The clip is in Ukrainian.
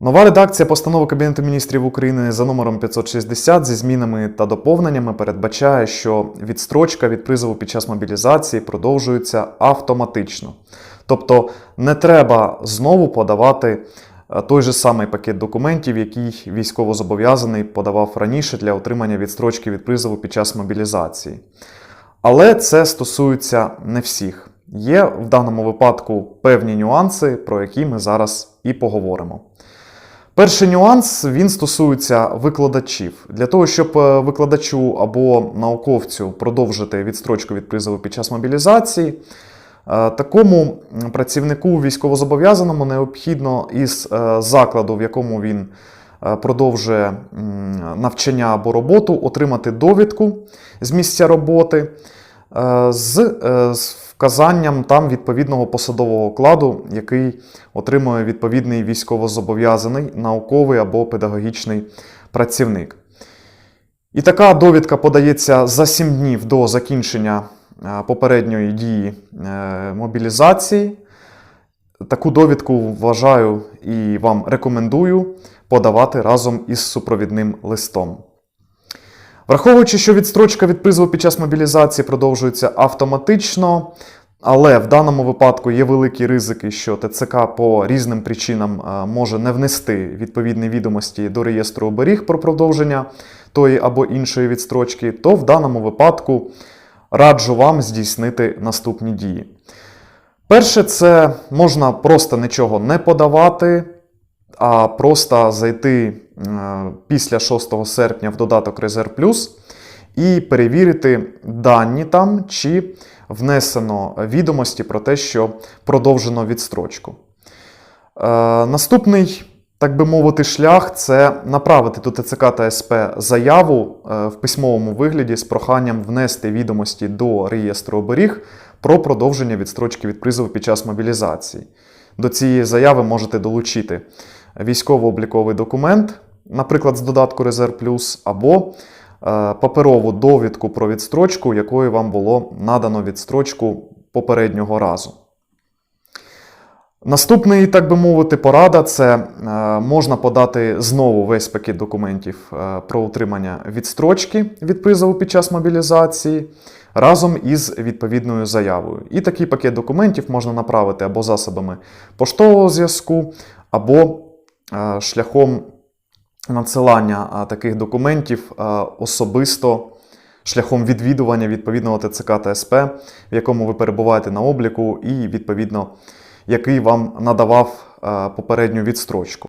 Нова редакція постанови Кабінету міністрів України за номером 560 зі змінами та доповненнями передбачає, що відстрочка від призову під час мобілізації продовжується автоматично. Тобто не треба знову подавати е, той же самий пакет документів, який військовозобов'язаний подавав раніше для отримання відстрочки від призову під час мобілізації. Але це стосується не всіх. Є в даному випадку певні нюанси, про які ми зараз і поговоримо. Перший нюанс він стосується викладачів. Для того, щоб е, викладачу або науковцю продовжити відстрочку від призову під час мобілізації, е, такому працівнику військовозобов'язаному необхідно із е, закладу, в якому він продовжує навчання або роботу, отримати довідку з місця роботи з, е, вказанням там відповідного посадового окладу, який отримує відповідний військовозобов'язаний науковий або педагогічний працівник. І така довідка подається за 7 днів до закінчення е, попередньої дії е, мобілізації. Таку довідку вважаю і вам рекомендую подавати разом із супровідним листом. Враховуючи, що відстрочка від призову під час мобілізації продовжується автоматично, але в даному випадку є великі ризики, що ТЦК по різним причинам е, може не внести відповідні відомості до реєстру оберіг про продовження тої або іншої відстрочки, то в даному випадку раджу вам здійснити наступні дії. Перше, це можна просто нічого не подавати, а просто зайти після 6 серпня в додаток Резерв Плюс і перевірити дані там, чи внесено відомості про те, що продовжено відстрочку. Е, наступний, так би мовити, шлях це направити до ТЦК та СП заяву е, в письмовому вигляді з проханням внести відомості до реєстру оберіг про продовження відстрочки від призову під час мобілізації. До цієї заяви можете долучити військово-обліковий документ, наприклад, з додатку Резерв Плюс, або е, паперову довідку про відстрочку, якою вам було надано відстрочку попереднього разу. Наступний, так би мовити, порада це е, можна подати знову весь пакет документів е, про утримання відстрочки від призову під час мобілізації разом із відповідною заявою. І такий пакет документів можна направити або засобами поштового зв'язку, або шляхом надсилання таких документів особисто шляхом відвідування відповідного ТЦК та СП, в якому ви перебуваєте на обліку, і відповідно який вам надавав попередню відстрочку.